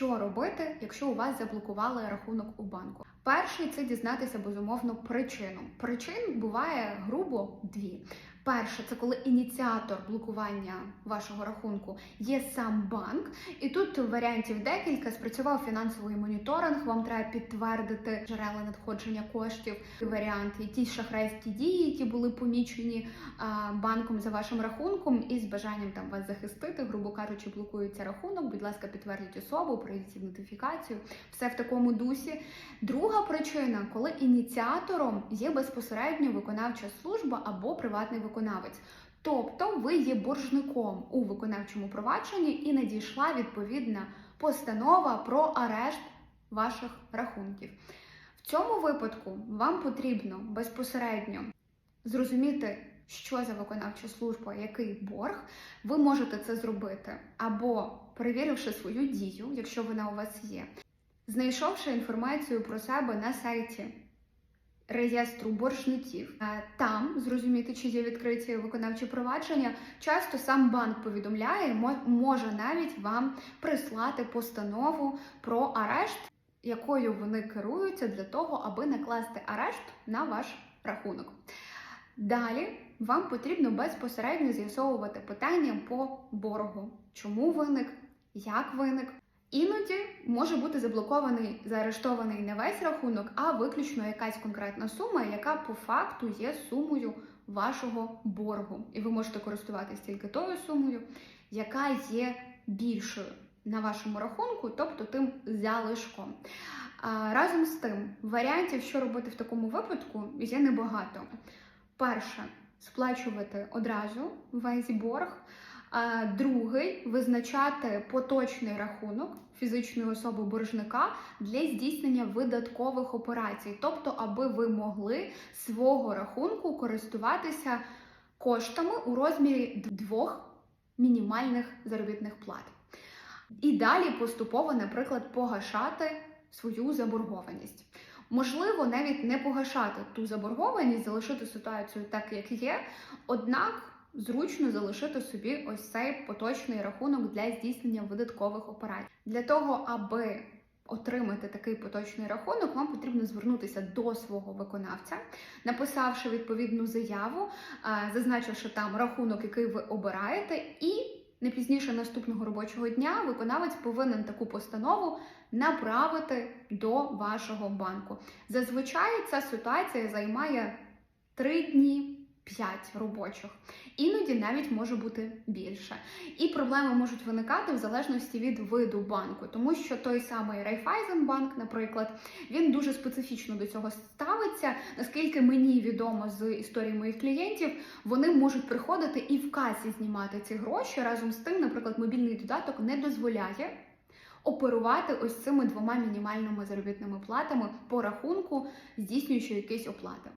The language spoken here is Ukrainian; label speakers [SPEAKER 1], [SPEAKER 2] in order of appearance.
[SPEAKER 1] Що робити, якщо у вас заблокували рахунок у банку? Перший це дізнатися безумовно причину. Причин буває грубо дві. Перше, це коли ініціатор блокування вашого рахунку є сам банк, і тут варіантів декілька. Спрацював фінансовий моніторинг. Вам треба підтвердити джерела надходження коштів. Варіант, якісь шахрайські дії, які були помічені банком за вашим рахунком, і з бажанням там вас захистити, грубо кажучи, блокується рахунок. Будь ласка, підтвердіть особу, пройдіть ідентифікацію. Все в такому дусі. Друга причина, коли ініціатором є безпосередньо виконавча служба або приватний виконавець. Тобто ви є боржником у виконавчому провадженні і надійшла відповідна постанова про арешт ваших рахунків. В цьому випадку вам потрібно безпосередньо зрозуміти, що за виконавча служба, який борг. Ви можете це зробити або перевіривши свою дію, якщо вона у вас є, знайшовши інформацію про себе на сайті реєстру боржників, там зрозуміти, чи є відкриті виконавчі провадження. Часто сам банк повідомляє, може навіть вам прислати постанову про арешт, якою вони керуються для того, аби накласти арешт на ваш рахунок. Далі вам потрібно безпосередньо з'ясовувати питання по боргу, чому виник, як виник. Іноді може бути заблокований, заарештований не весь рахунок, а виключно якась конкретна сума, яка по факту є сумою вашого боргу. І ви можете користуватися тільки тою сумою, яка є більшою на вашому рахунку, тобто тим залишком. А, разом з тим, варіантів, що робити в такому випадку, є небагато. Перше, сплачувати одразу весь борг. А другий визначати поточний рахунок фізичної особи боржника для здійснення видаткових операцій, тобто, аби ви могли свого рахунку користуватися коштами у розмірі двох мінімальних заробітних плат. І далі поступово, наприклад, погашати свою заборгованість. Можливо, навіть не погашати ту заборгованість, залишити ситуацію так, як є, однак зручно залишити собі ось цей поточний рахунок для здійснення видаткових операцій. Для того, аби отримати такий поточний рахунок, вам потрібно звернутися до свого виконавця, написавши відповідну заяву, е, зазначивши там рахунок, який ви обираєте, і не пізніше наступного робочого дня виконавець повинен таку постанову направити до вашого банку. Зазвичай ця ситуація займає 3 дні. 5 робочих, іноді навіть може бути більше. І проблеми можуть виникати в залежності від виду банку, тому що той самий Райфайзенбанк, наприклад, він дуже специфічно до цього ставиться. Наскільки мені відомо з історії моїх клієнтів, вони можуть приходити і в касі знімати ці гроші. Разом з тим, наприклад, мобільний додаток не дозволяє. Оперувати ось цими двома мінімальними заробітними платами по рахунку, здійснюючи якісь оплати.